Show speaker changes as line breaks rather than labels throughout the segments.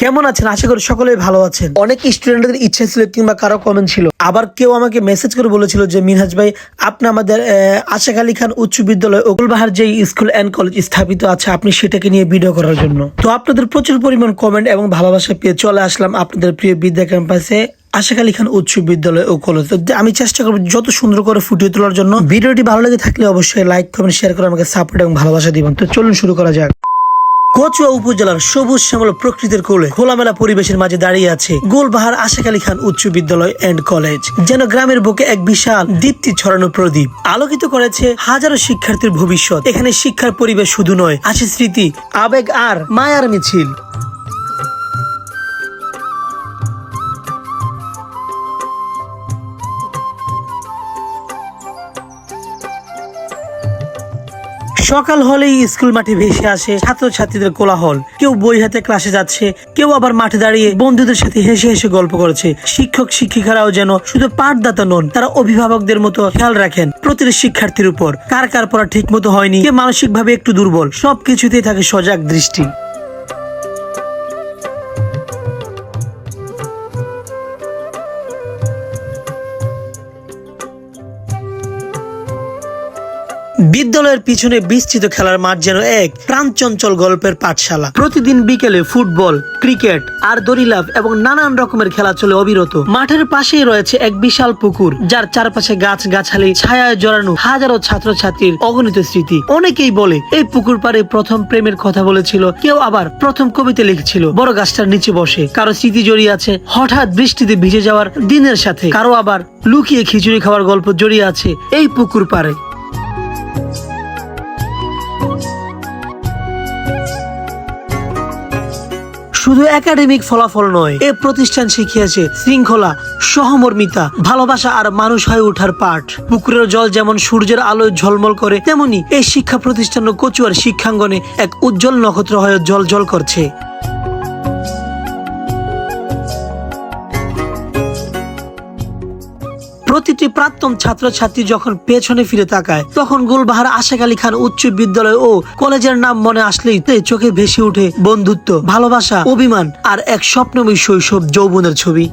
কেমন আছেন? আশা করি সকলেই ভালো আছেন। অনেক স্টুডেন্টদের ইচ্ছা ছিল কিংবা কারও কমেন্ট ছিল। আবার কেউ আমাকে মেসেজ করে বলেছিল যে মিনহাজ ভাই আপনি আমাদের আশাক আলী খান উচ্চ বিদ্যালয় ওকুলবাহার যে স্কুল অ্যান্ড কলেজ স্থাপিত আছে আপনি সেটাকে নিয়ে ভিডিও করার জন্য। তো আপনাদের প্রচুর পরিমাণ কমেন্ট এবং ভালোবাসা পেয়ে চলে আসলাম আপনাদের প্রিয় বিদ্যা ক্যাম্পাসে আশাক আলী খান উচ্চ বিদ্যালয় ও কলেজ আমি চেষ্টা করব যত সুন্দর করে ফুটিয়ে তোলার জন্য। ভিডিওটি ভালো লেগে থাকলে অবশ্যই লাইক কমেন্ট শেয়ার করে আমাকে সাপোর্ট এবং ভালোবাসা দিবেন। তো চলুন শুরু করা যাক। কচুয়া উপজেলার সবুজ শ্যামল প্রকৃতির কোলে খোলামেলা পরিবেশের মাঝে দাঁড়িয়ে আছে গোলবাহার আশেখ আলী খান উচ্চ বিদ্যালয় এন্ড কলেজ যেন গ্রামের বুকে এক বিশাল দীপ্তি ছড়ানো প্রদীপ। আলোকিত করেছে হাজারো শিক্ষার্থীর ভবিষ্যৎ। এখানে শিক্ষার পরিবেশ শুধু নয়, আছে স্মৃতি, আবেগ আর মায়ার মিছিল। সকাল হলেই স্কুল মাঠে ভেসে আসে ছাত্রছাত্রীদের কোলাহল। কেউ বই হাতে ক্লাসে যাচ্ছে, কেউ আবার মাঠে দাঁড়িয়ে বন্ধুদের সাথে হেসে হেসে গল্প করেছে। শিক্ষক, শিক্ষিকারাও যেন শুধু পাঠদাতা নন, তারা অভিভাবকদের মতো খেয়াল রাখেন প্রতিটি শিক্ষার্থীর উপর। কার কার পড়া ঠিক মতো হয়নি, কে মানসিকভাবে একটু দুর্বল, সবকিছুতেই থাকে সজাগ দৃষ্টি। বিদ্যালয়ের পিছনে বিস্তৃত খেলার মাঠ যেন এক প্রাণচঞ্চল গল্পের পাঠশালা। প্রতিদিন বিকেলে ফুটবল, ক্রিকেট আর দড়িলাভ এবং নানান রকমের খেলা চলে অবিরত। মাঠের পাশেই রয়েছে এক বিশাল পুকুর, যার চারপাশে গাছ গাছালি ছায়ায় জড়ানো হাজারো ছাত্রছাত্রীর অগণিত স্মৃতি। অনেকেই বলে, এই পুকুর পাড়ে প্রথম প্রেমের কথা বলেছিল, কেউ আবার প্রথম কবিতা লিখছিল, বড় গাছটার নিচে বসে। কারও স্মৃতি জড়িয়ে আছে, হঠাৎ বৃষ্টিতে ভিজে যাওয়ার দিনের সাথে। কারও আবার লুকিয়ে খিচুড়ি খাওয়ার গল্প জড়িয়ে আছে এই পুকুর পাড়ে। শুধু একাডেমিক ফলাফল নয়, এ প্রতিষ্ঠান শিখিয়েছে শৃঙ্খলা, সহমর্মিতা, ভালোবাসা আর মানুষ হয়ে ওঠার পাঠ। পুকুরের জল যেমন সূর্যের আলোয় ঝলমল করে, তেমনি এই শিক্ষা প্রতিষ্ঠান কচুয়ার শিক্ষাঙ্গনে এক উজ্জ্বল নক্ষত্র হয়ে জল জল করছে। প্রতিটি প্রাক্তন ছাত্রছাত্রী যখন পেছনে ফিরে তাকায়, তখন গুলবাহার আশেক আলী খান উচ্চ বিদ্যালয় ও কলেজের নাম মনে আসলেই চোখে ভেসে উঠে বন্ধুত্ব, ভালোবাসা, অভিমান আর এক স্বপ্নময় শৈশব যৌবনের ছবি।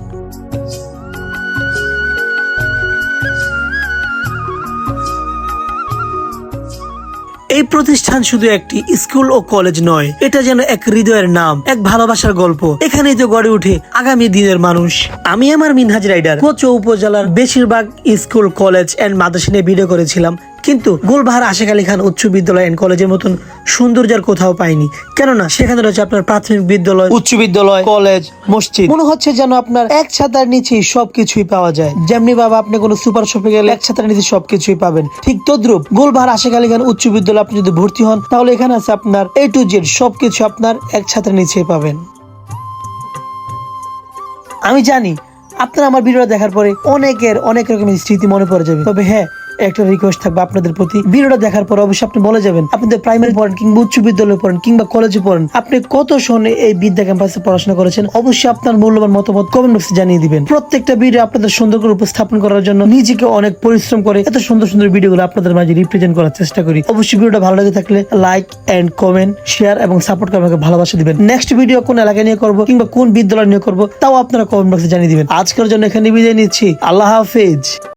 এই প্রতিষ্ঠান শুধু একটি স্কুল ও কলেজ নয়, এটা যেন এক হৃদয়ের নাম, এক ভালোবাসার গল্প। এখানেই তো গড়ে উঠে আগামী দিনের মানুষ। আমি আমার মিনহাজ রাইডার। কোচ উপজেলার বেশিরভাগ স্কুল, কলেজ এন্ড মাদ্রাসা ভিডিও করেছিলাম। কিন্তু গোলবাহার আশেক আলী খান উচ্চ বিদ্যালয় এন্ড কলেজের মতন সৌন্দর্যের কোথাও পাইনি কেননা সেখানে রয়েছে আপনার প্রাথমিক বিদ্যালয় উচ্চ বিদ্যালয় কলেজ মসজিদ। মনে হচ্ছে যেন আপনার এক ছাতার নিচেই সবকিছুই পাওয়া যায়। যেমনি বাবা আপনি কোনো সুপার শপে গেলে এক ছাতার নিচে সবকিছুই পাবেন। ঠিক তদ্রুপ গোলবাহার আশেক আলী খান উচ্চ বিদ্যালয় আপনি যদি ভর্তি হন তাহলে এখানে আছে আপনার এ টু জেড সবকিছু আপনার এক ছাতার নিচেই পাবেন। আমি জানি আপনারা আমার ভিডিওটা দেখার পরে অনেকের অনেক রকমের স্মৃতি মনে পড়ে যাবে। তবে হ্যাঁ একটা রিকোয়েস্ট থাকবে আপনাদের প্রতি। ভিডিওটা দেখার পর অবশ্যই আপনি বলে যাবেন, আপনাদের প্রাইমারি পড়েন কিংবা উচ্চ বিদ্যালয়ে পড়েন কিংবা কলেজে পড়েন, আপনি কত সনে এই বিদ্যা ক্যাম্পাসে পড়াশোনা করেছেন? অবশ্যই আপনার মূল্যবান মতামত কমেন্ট বক্সে জানিয়ে দিবেন। প্রত্যেকটা ভিডিও আপনাদের সুন্দর করে উপস্থাপন করার জন্য নিজেকে অনেক পরিশ্রম করে এত সুন্দর সুন্দর ভিডিওগুলো আপনাদের মাঝে রিপ্রেজেন্ট করার চেষ্টা করি। অবশ্যই ভিডিওটা ভালো লেগে থাকলে লাইক এন্ড কমেন্ট শেয়ার এবং সাপোর্ট করে আমাকে ভালোবাসা দিবেন। নেক্সট ভিডিও কোন এলাকা নিয়ে করব কিংবা কোন বিদ্যালয় নিয়ে করব, তাও আপনারা কমেন্ট বক্সে জানিয়ে দিবেন। আজকের জন্য এখানে বিদায় নিচ্ছি। আল্লাহ হাফেজ।